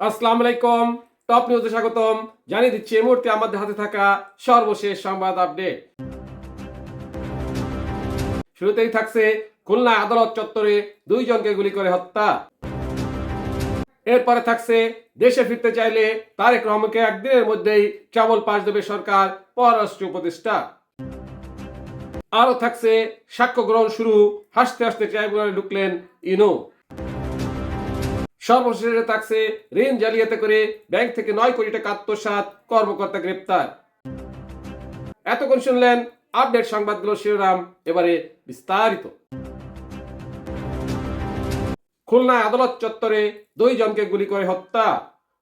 আসসালামু আলাইকুম। টপ নিউজে স্বাগতম। জানিয়ে দিচ্ছি, এই মুহূর্তে আমাদের হাতে থাকা সর্বশেষ সংবাদ আপডেট শুরুতেই থাকছে খুলনা আদালত চত্বরে দুইজনকে গুলি করে হত্যা। এরপরে থাকছে, দেশে ফিরতে চাইলে তারেক রহমানকে একদিনের মধ্যেই চাবল পাস দেবে সরকার, পররাষ্ট্র উপদেষ্টা। আরও থাকছে, সাক্ষ্য গ্রহণ শুরু, হাসতে হাসতে ট্রাইব্যুনালে ঢুকলেন ইনো। সর্বশেষে থাকছে ঋণ জালিয়াতি করে ব্যাংক থেকে নয় কোটি টাকা আত্মসাৎ কর্মকর্তা গ্রেপ্তার। এতক্ষণ শুনলেন আপডেট সংবাদগুলো শিরোনাম, এবারে বিস্তারিত। খুলনায় আদালত চত্বরে দুই জনকে গুলি করে হত্যা।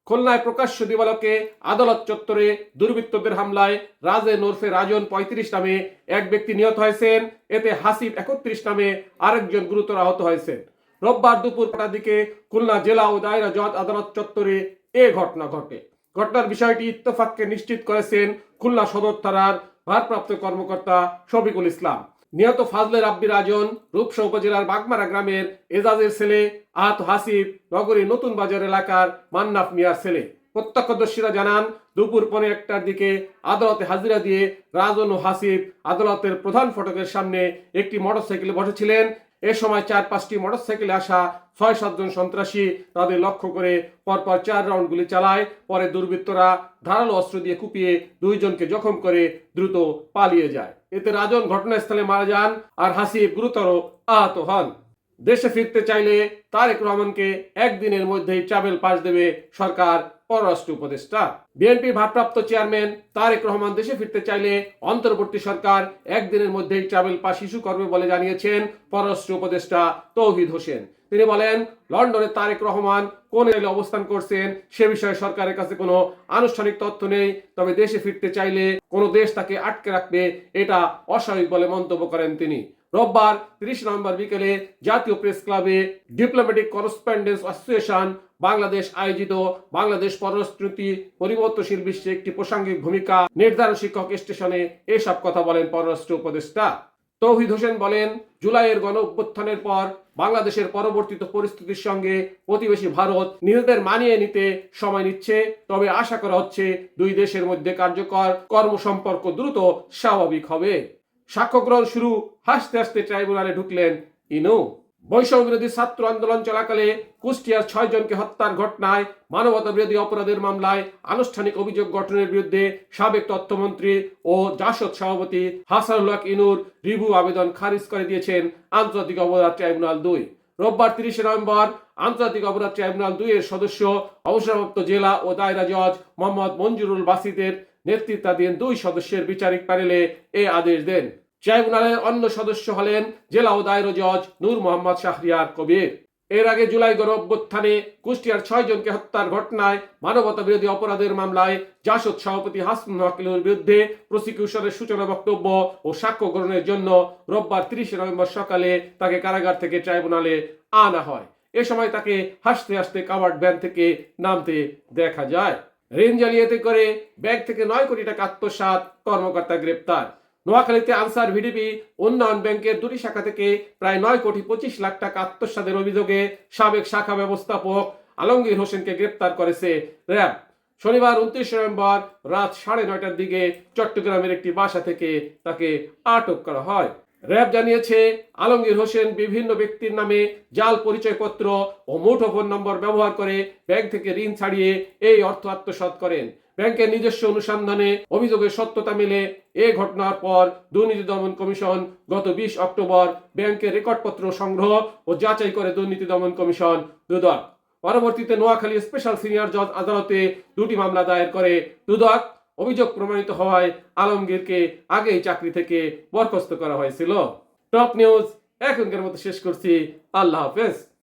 খুলনায় প্রকাশ্য দিবালকে আদালত চত্বরে দুর্বৃত্তদের হামলায় রাজে নোরফে রাজন পঁয়ত্রিশ নামে এক ব্যক্তি নিহত হয়েছেন। এতে হাসিব একত্রিশ নামে আরেকজন গুরুতর আহত হয়েছেন। রোববার দুপুর কটার দিকে খুলনা জেলা ও দায়রা জজ আদালত চত্বরে এ ঘটনা ঘটে। ঘটনার বিষয়টি ইত্তফাককে নিশ্চিত করেছেন খুলনা সদর থানার ভারপ্রাপ্ত কর্মকর্তা শফিকুল ইসলাম। নিহত ফাজলে রাব্বি রাজন রূপসা উপজেলার বাগমারা গ্রামের এজাজের ছেলে, আহত হাসিব নগরীর নতুন বাজার এলাকার মান্নাফ মিয়ার ছেলে। প্রত্যক্ষদর্শীরা জানান, দুপুর পনে একটার দিকে আদালতে হাজিরা দিয়ে রাজন ও হাসিব আদালতের প্রধান ফটকের সামনে একটি মোটরসাইকেলে বসেছিলেন এ সময় চার পাঁচটি মোটরসাইকেলে আসা ছয় সাতজন সন্ত্রাসী তাদের লক্ষ্য করে পরপর চার রাউন্ড গুলি চালায়। পরে দুর্বৃত্তরা ধারালো অস্ত্র দিয়ে কুপিয়ে দুইজনকে জখম করে দ্রুত পালিয়ে যায়। এতে রাজন ঘটনাস্থলে মারা যান আর হাসিব গুরুতর আহত হন। দেশে ফিরতে চাইলে তারেক রহমানকে একদিনের মধ্যেই ট্রাভেল পাস দেবে সরকার পররাষ্ট্র উপদেষ্টা। বিএনপি ভারপ্রাপ্ত চেয়ারম্যান তারেক রহমান দেশে ফিরতে চাইলে অন্তর্বর্তী সরকার একদিনের মধ্যেই ট্রাভেল পাস ইস্যু করবে বলে জানিয়েছেন পররাষ্ট্র উপদেষ্টা তৌহিদ হোসেন। তিনি বলেন লন্ডনে তারেক রহমান কোন এলাকায় অবস্থান করছেন সে বিষয়ে সরকারের কাছে কোনো আনুষ্ঠানিক তথ্য নেই। তবে দেশে ফিরতে চাইলে কোনো দেশ তাকে আটকে রাখবে, এটা অস্বাভাবিক বলে মন্তব্য করেন তিনি। রোববার তিরিশ নভেম্বর বিকেলে জাতীয় প্রেস ক্লাবে ডিপ্লোম্যাটিক করসপন্ডেন্স অ্যাসোসিয়েশন, বাংলাদেশ আয়োজিত বাংলাদেশ পররাষ্ট্রনীতি পরিবর্তনশীল বিশ্বে একটি প্রাসঙ্গিক ভূমিকা নির্ধারণ শিক্ষক স্টেশনে এসব কথা বলেন পররাষ্ট্র উপদেষ্টা। তৌহিদ হোসেন বলেন, জুলাইয়ের গণ অভ্যুত্থানের পর বাংলাদেশের পরবর্তীত পরিস্থিতির সঙ্গে প্রতিবেশী ভারত নিজেদের মানিয়ে নিতে সময় নিচ্ছে। তবে আশা করা হচ্ছে দুই দেশের মধ্যে কার্যকর কর্মসম্পর্ক দ্রুত স্বাভাবিক হবে। সাক্ষ্যগ্রহণ শুরু, হাসতে হাসতে ট্রাইব্যুনালে ঢুকলেন ইনু। বৈষম্য বিরোধী ছাত্র আন্দোলন চলাকালে কুষ্টিয়ার ছয় জনকে হত্যার ঘটনায় মানবতা বিরোধী অপরাধের মামলায় আনুষ্ঠানিক অভিযোগ গঠনের বিরুদ্ধে সাবেক তথ্যমন্ত্রী ও জাসদ সভাপতি হাসানুল হক ইনুর রিভু আবেদন খারিজ করে দিয়েছেন আন্তর্জাতিক অপরাধ ট্রাইব্যুনাল দুই। রোববার তিরিশে নভেম্বর আন্তর্জাতিক অপরাধ ট্রাইব্যুনাল দুই এর সদস্য, অবসরপ্রাপ্ত জেলা ও দায়রা জজ মোহাম্মদ মঞ্জুরুল বাসিদের নেতৃত্বাধীন দুই সদস্যের বিচারিক প্যানেলে এ আদেশ দেন। ট্রাইব্যুনালের অন্য সদস্য হলেন জেলা ও জজ নূর মোহাম্মদ শাহরিয়ার কবির। এর আগে জুলাই গণ অভ্যুত্থানে কুষ্টিয়ার ছয় জনকে হত্যার ঘটনায় মানবতা বিরোধী অপরাধের মামলায় জাসদ সভাপতি হাসনুল হকিলের বিরুদ্ধে প্রসিকিউশনের সূচনা বক্তব্য ও সাক্ষ্য গ্রহণের জন্য রোববার তিরিশে নভেম্বর সকালে তাকে কারাগার থেকে ট্রাইব্যুনালে আনা হয়। এ সময় তাকে হাসতে হাসতে কাভার্ড ভ্যান থেকে নামতে দেখা যায়। ঋণ জালিয়াতি করে ব্যাংক থেকে নয় কোটি টাকা আত্মসাৎ কর্মকর্তা গ্রেপ্তার। নোয়াখালীতে আনসার ভিডিপি উন্নয়ন ব্যাংকের দুটি শাখা থেকে প্রায় নয় কোটি পঁচিশ লাখ টাকা আত্মসাতের অভিযোগে সাবেক শাখা ব্যবস্থাপক আলমগীর হোসেনকে গ্রেপ্তার করেছে র্যাব। শনিবার উনত্রিশ নভেম্বর রাত সাড়ে নয়টার দিকে চট্টগ্রামের একটি বাসা থেকে তাকে আটক করা হয়। র্যাব জানিয়েছে, আলমগীর হোসেন বিভিন্ন ব্যক্তির নামে জাল পরিচয়পত্র ও মুঠোফোন নম্বর ব্যবহার করে ব্যাংক থেকে ঋণ ছাড়িয়ে এই অর্থ আত্মসাৎ করেন। ব্যাংকের নিজস্ব অনুসন্ধানে অভিযোগের সত্যতা মেলে এ ঘটনার পর দুর্নীতি দমন কমিশন গত বিশ অক্টোবর ব্যাংকের রেকর্ডপত্র সংগ্রহ ও যাচাই করে দুর্নীতি দমন কমিশন দুদক। পরবর্তীতে নোয়াখালী স্পেশাল সিনিয়র জজ আদালতে দুটি মামলা দায়ের করে দুদক। অভিযোগ প্রমাণিত হওয়ায় আলমগীরকে আগেই চাকরি থেকে বরখাস্ত করা হয়েছিল। টপ নিউজ, এখনকার মতো শেষ করছি। আল্লাহ হাফেজ।